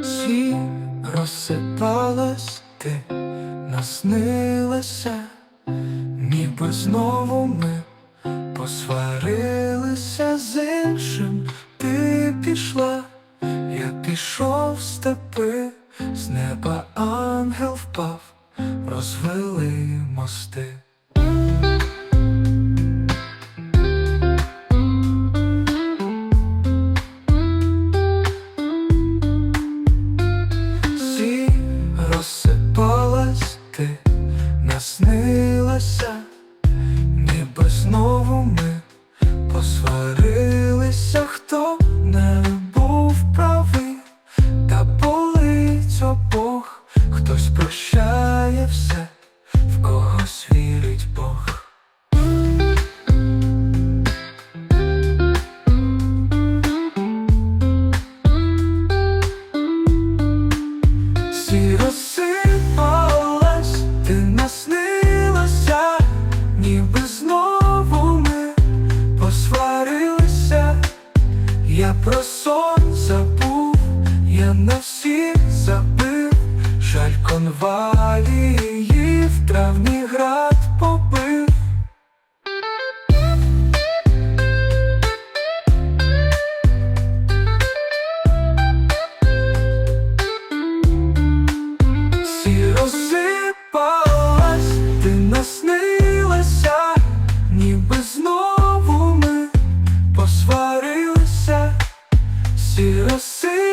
Всі розсипалась, ти наснилася, ніби знову ми посварилися з іншим, ти пішла, я пішов в степи, з неба ангел впав, розвели мости. Всі розсипалась, ти наснилася, Авії в травні град побив. Сі розсипалась, ти наснилася, ніби знову ми посварилися, сі розсипалась